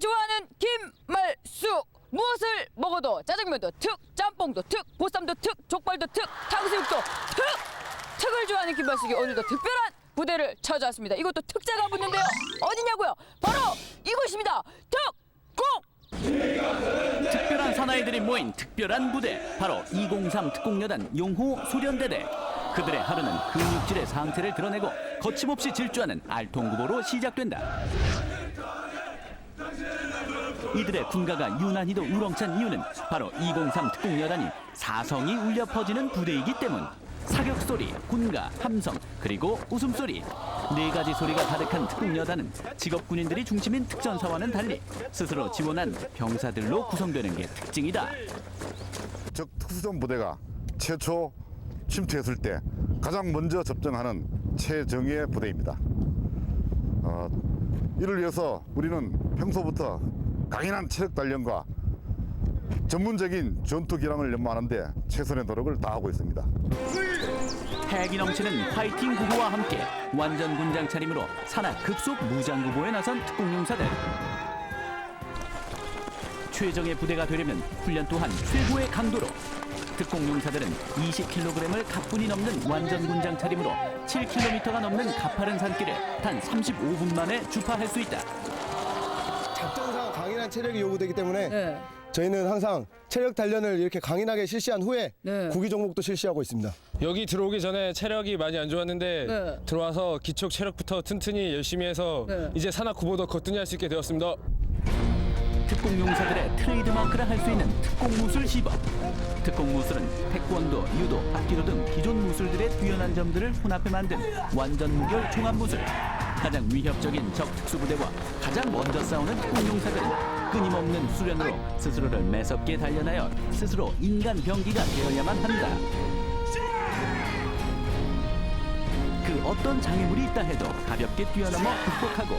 좋아하는 김말수. 무엇을 먹어도 짜장면도 특 짬뽕도 특 보쌈도 특 족발도 특 탕수육도 특. 특을 좋아하는 김말숙이 오늘도 특별한 부대를 찾아왔습니다. 이것도 특자가 붙는데요. 어디냐고요? 바로 이곳입니다. 특공 특별한 사나이들이 모인 특별한 부대. 바로 203 특공여단 용호 소련대대. 그들의 하루는 근육질의 상태를 드러내고 거침없이 질주하는 알통구보로 시작된다 이들의 군가가 유난히도 우렁찬 이유는 바로 203 특공여단이 사성이 울려 퍼지는 부대이기 때문 사격 소리, 군가, 함성, 그리고 웃음소리 네 가지 소리가 가득한 특공여단은 직업 군인들이 중심인 특전사와는 달리 스스로 지원한 병사들로 구성되는 게 특징이다. 적 특수전 부대가 최초 침투했을 때 가장 먼저 접전하는 최정예 부대입니다. 어, 이를 위해서 우리는 평소부터 강인한 체력 단련과 전문적인 전투 기량을 연마하는데 최선의 노력을 다하고 있습니다. 패기 넘치는 화이팅 구호와 함께 완전 군장 차림으로 산악 급속 무장 구보에 나선 특공용사들. 최정의 부대가 되려면 훈련 또한 최고의 강도로 특공용사들은 20kg을 가뿐히 넘는 완전 군장 차림으로 7km가 넘는 가파른 산길을 단 35분 만에 주파할 수 있다. 작전상 강인한 체력이 요구되기 때문에 네. 저희는 항상 체력 단련을 이렇게 강인하게 실시한 후에 네. 구기 종목도 실시하고 있습니다. 여기 들어오기 전에 체력이 많이 안 좋았는데 네. 들어와서 기초 체력부터 튼튼히 열심히 해서 네. 이제 산악 구보도 거뜬히 할 수 있게 되었습니다. 특공용사들의 트레이드마크라 할 수 있는 특공무술 시범. 특공 무술은 태권도, 유도, 합기도 등 기존 무술들의 뛰어난 점들을 혼합해 만든 완전 무결 종합 무술. 가장 위협적인 적 특수부대와 가장 먼저 싸우는 특공용사들은 끊임없는 수련으로 스스로를 매섭게 단련하여 스스로 인간 병기가 되어야만 한다. 그 어떤 장애물이 있다 해도 가볍게 뛰어넘어 극복하고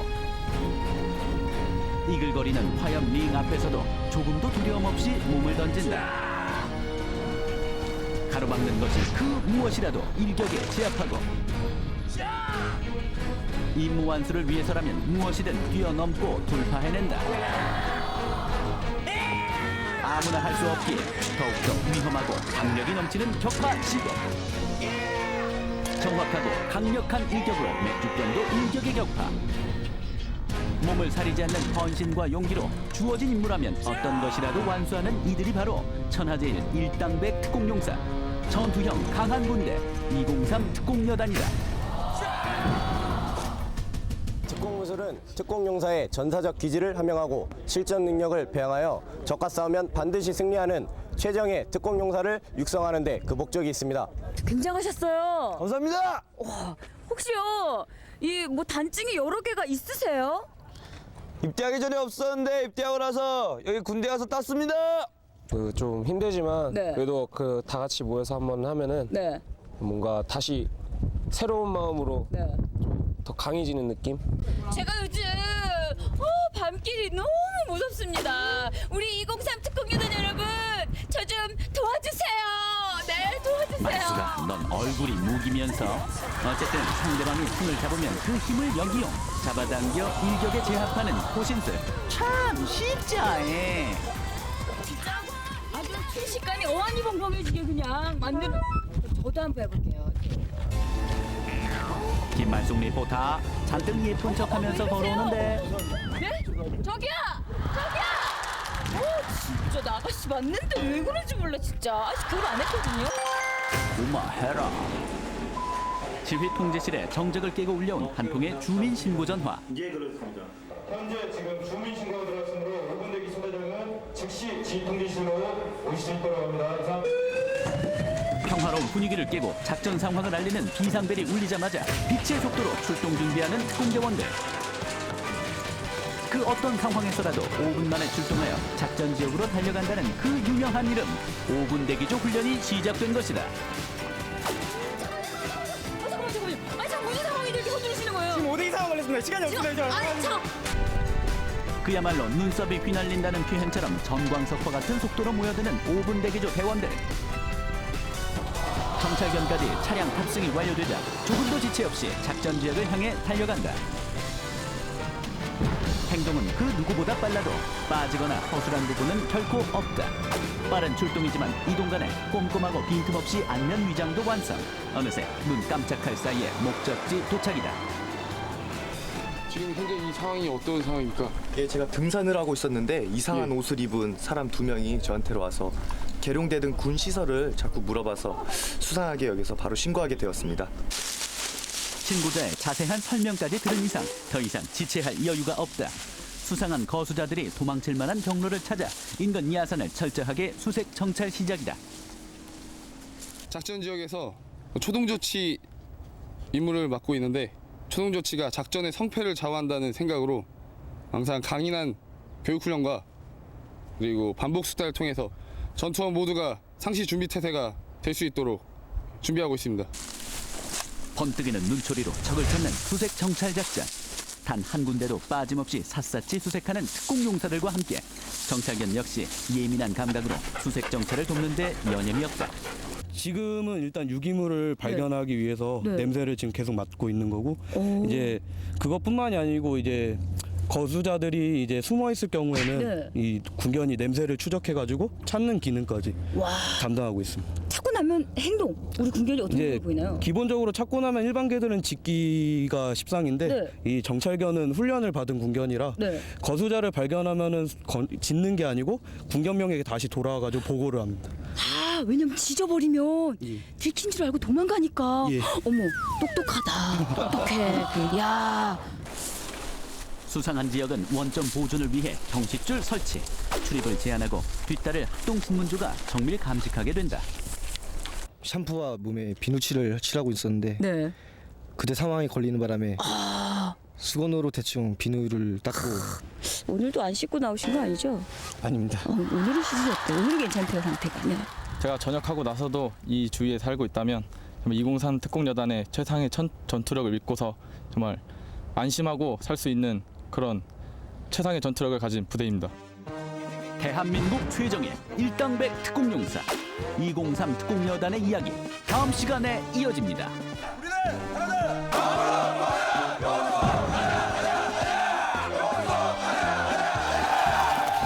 이글거리는 화염 링 앞에서도 조금도 두려움 없이 몸을 던진다. 가로막는 것이 그 무엇이라도 일격에 제압하고 임무 완수를 위해서라면 무엇이든 뛰어넘고 돌파해낸다. 아무나 할 수 없기에 더욱더 위험하고 강력이 넘치는 격파 시범. 정확하고 강력한 일격으로 맥주병도 일격의 격파. 몸을 사리지 않는 헌신과 용기로 주어진 임무라면 어떤 것이라도 완수하는 이들이 바로 천하제일 일당백 특공용사 전투형 강한 군대 203 특공여단이다. 특공무술은 특공용사의 전사적 기질을 함양하고 실전 능력을 배양하여 적과 싸우면 반드시 승리하는 최정의 특공용사를 육성하는 데 그 목적이 있습니다. 굉장하셨어요 감사합니다. 혹시요 이 뭐 단증이 여러 개가 있으세요? 입대하기 전에 없었는데 입대하고 나서 여기 군대 가서 땄습니다. 그 좀 힘들지만 네. 그래도 그 다 같이 모여서 한번 하면은 네 뭔가 다시 새로운 마음으로 네. 더 강해지는 느낌? 제가 요즘 어, 밤길이 너무 무섭습니다. 우리 203 특공여단 여러분, 저 좀 도와주세요. 말수가 넌 얼굴이 무기면서 어쨌든 상대방이 손을 잡으면 그 힘을 역이용 잡아당겨 일격에 제압하는 호신술 참 쉽자에 진짜 아주 순식간에 어안이 벙벙해지게 그냥 만드는. 저도 한번 해볼게요. 김말숙 리포터 잔뜩 예쁜 척하면서 걸어오는데 네? 저기야, 저기야. 어, 진짜 나 아가씨 맞는데 왜 그런지 몰라 진짜. 아직 결혼 안 했거든요. 고마해라 지휘 통제실에 정적을 깨고 울려온 한 통의 주민 신고 전화 현재 지금 주민 신고가 들어왔으므로 5분 대기 소대장은 즉시 지휘 통제실로 오실 수 있도록 합니다. 이상. 평화로운 분위기를 깨고 작전 상황을 알리는 비상벨이 울리자마자 빛의 속도로 출동 준비하는 특공대원들 그 어떤 상황에서라도 5분 만에 출동하여 작전 지역으로 달려간다는 그 유명한 이름 5분 대기조 훈련이 시작된 것이다 아, 잠깐만, 잠깐만요. 아니, 참 무슨 상황인데 이렇게 서두르시는 거예요? 지금 어디 상황 걸렸습니다. 시간이 지금, 아니, 잠깐. 그야말로 눈썹이 휘날린다는 표현처럼 전광석과 같은 속도로 모여드는 5분 대기조 대원들 정찰견까지 차량 탑승이 완료되자 조금도 지체 없이 작전 지역을 향해 달려간다 행동은 그 누구보다 빨라도 빠지거나 허술한 부분은 결코 없다. 빠른 출동이지만 이동 간에 꼼꼼하고 빈틈없이 안면 위장도 완성. 어느새 눈 깜짝할 사이에 목적지 도착이다. 지금 현재 이 상황이 어떤 상황입니까? 예, 제가 등산을 하고 있었는데 이상한 예. 옷을 입은 사람 두 명이 저한테로 와서 계룡대 등 군 시설을 자꾸 물어봐서 수상하게 여기서 바로 신고하게 되었습니다. 신고자의 자세한 설명까지 들은 이상 더 이상 지체할 여유가 없다. 수상한 거수자들이 도망칠 만한 경로를 찾아 인근 야산을 철저하게 수색 정찰 시작이다. 작전 지역에서 초동 조치 임무를 맡고 있는데 초동 조치가 작전의 성패를 좌우한다는 생각으로 항상 강인한 교육 훈련과 그리고 반복 수단을 통해서 전투원 모두가 상시 준비 태세가 될 수 있도록 준비하고 있습니다. 번뜩이는 눈초리로 적을 찾는 수색 정찰 작전. 단 한 군데도 빠짐없이 샅샅이 수색하는 특공 용사들과 함께 정찰견 역시 예민한 감각으로 수색 정찰을 돕는데 여념이 없다. 지금은 일단 유기물을 발견하기 위해서 네. 냄새를 지금 계속 맡고 있는 거고 오. 이제 그것뿐만이 아니고 이제 거수자들이 이제 숨어 있을 경우에는 네. 이 군견이 냄새를 추적해 가지고 찾는 기능까지 와 담당하고 있습니다. 찾고 나면 행동 우리 군견이 이제 모습 보이나요? 기본적으로 찾고 나면 일반 개들은 짓기가 십상인데 네. 이 정찰견은 훈련을 받은 군견이라 네. 거수자를 발견하면은 건- 짓는 게 아니고 군견명에게 다시 돌아와 가지고 보고를 합니다. 아 왜냐면 지져버리면 예. 들킨 줄 알고 도망가니까 예. 어머 똑똑하다 똑똑해 야 수상한 지역은 원점 보존을 위해 경식줄 설치. 출입을 제한하고 뒷달을 합동신문조가 정밀 감식하게 된다. 샴푸와 몸에 비누칠을 칠하고 있었는데 네. 그때 상황이 걸리는 바람에 수건으로 대충 비누를 닦고 오늘도 안 씻고 나오신 거 아니죠? 아닙니다. 어, 오늘은 씻으셨대 오늘은 괜찮대요 상태가 네. 제가 전역하고 나서도 이 주위에 살고 있다면 정말 203 특공여단의 최상의 천- 전투력을 믿고서 정말 안심하고 살 수 있는 그런 최상의 전투력을 가진 부대입니다. 대한민국 최정예 일당백 특공용사 203 특공여단의 이야기 다음 시간에 이어집니다. 우리는